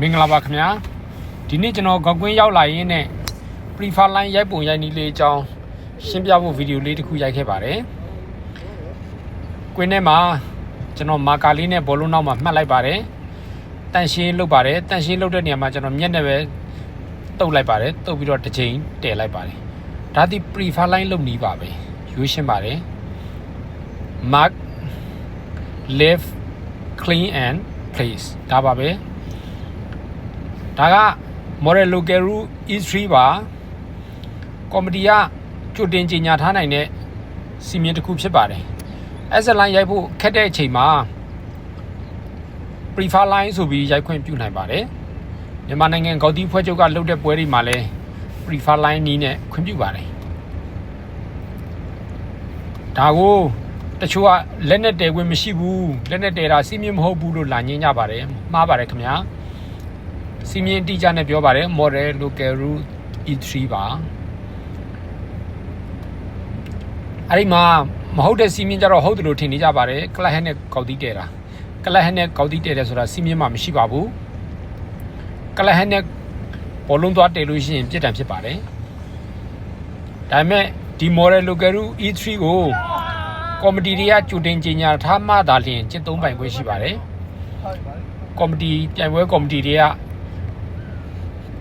မင်္ဂလာပါခင်ဗျာဒီနေ့ကျွန်တော်ကောက်ကွင်းရောက်လာရင်းနဲ့ prefer line ရိုက်ပုံရိုက်နည်းလေးအကြောင်းရှင်းပြဖို့ဗီဒီယိုလေးတစ်ခုရိုက်ခဲ့ပါတယ်ကွင်းထဲမှာကျွန်တော်မာကာလေးနဲ့ဘောလုံးနောက်မှာမှတ်လိုက်ပါတယ်တန်ရှင်းလုပ်ပါတယ်တန်ရှင်းလုပ်တဲ့နေရာမှာကျွန်တော်မျက်နှာပဲတုပ်လိုက်ပါတယ်တုပ်ပြီးတော့တစ်ချိန်တည်လိုက်ပါတယ်ဒါဒီ prefer line လုပ်နီးပါပဲရွေးရှင်းပါတယ် mark live clean and place ဒါပါပဲ ဒါက model local e3 ပါကော်မတီကကြိုတင်ကြေညာထားနိုင်တဲ့စီမင်းတစ်ခုဖြစ်ပါတယ် S line ရိုက်ဖို့ခက်တဲ့အချိန်မှာ prefer line ဆိုပြီးရိုက်ခွင့်ပြုနိုင်ပါတယ်မြန်မာနိုင်ငံဂေါက်တီဖွဲ့ချုပ်ကလုပ်တဲ့ပွဲတွေမှာလည်း prefer line နီးနဲ့ခွင့်ပြုပါတယ်ဒါကိုတချို့ကလက်နဲ့တဲခွင့်မရှိဘူးလက်နဲ့တဲတာစီမင်းမဟုတ်ဘူးလို့လာညင်းကြပါတယ်မှားပါတယ်ခင်ဗျာ စီမင်းအတိအကျနဲ့ပြောပါတယ် model local route e3 ပါအဲ့ဒီမှာမဟုတ်တဲ့စီမင်းကြတော့ဟုတ်တယ်လို့ထင်နေကြပါတယ်ကလဟက်နဲ့ကောက်တီးတဲတာကလဟက်နဲ့ကောက်တီးတဲတယ်ဆိုတာစီမင်းမှမရှိပါဘူးကလဟက်နဲ့ဘောလုံးသွားတဲလို့ရှိရင်ပြစ်ဒဏ်ဖြစ်ပါတယ်ဒါပေမဲ့ဒီ model local route e3 ကိုကော်မတီတွေကကြိုတင်ကြေညာထားမှသာလျှင်ကျင့်သုံးပိုင်ခွင့်ရှိပါတယ်ကော်မတီပြိုင်ပွဲကော်မတီတွေက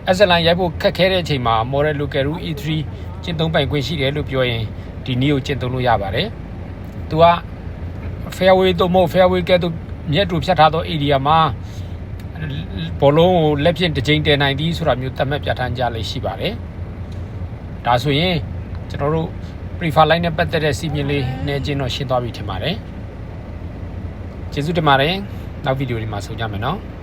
အစလန်ရိုက်ဖို့ခက်ခဲတဲ့အချိန်မှာ model local route e3 ကျင့်သုံးပိုင်ခွင့်ရှိတယ်လို့ပြောရင်ဒီနည်းကိုကျင့်သုံးလို့ရပါတယ်။သူက fairway တို့မဟုတ် fairway ကဲတို့မြက်တူဖြတ်ထားသော area မှာဘောလုံးကိုလက်ဖြင့်တစ်ချိန်တည်နိုင်သည်ဆိုတာမျိုးသတ်မှတ်ပြဋ္ဌာန်းကြလေးရှိပါတယ်။ဒါဆိုရင်ကျွန်တော်တို့ prefer line နဲ့ပတ်သက်တဲ့စီမင်းလေးနဲ့ချင်းတော့ရှင်းသွားပြီထင်ပါတယ်။ကျေးဇူးတင်ပါတယ်။နောက်ဗီဒီယိုဒီမှာဆုံကြမယ်နော်။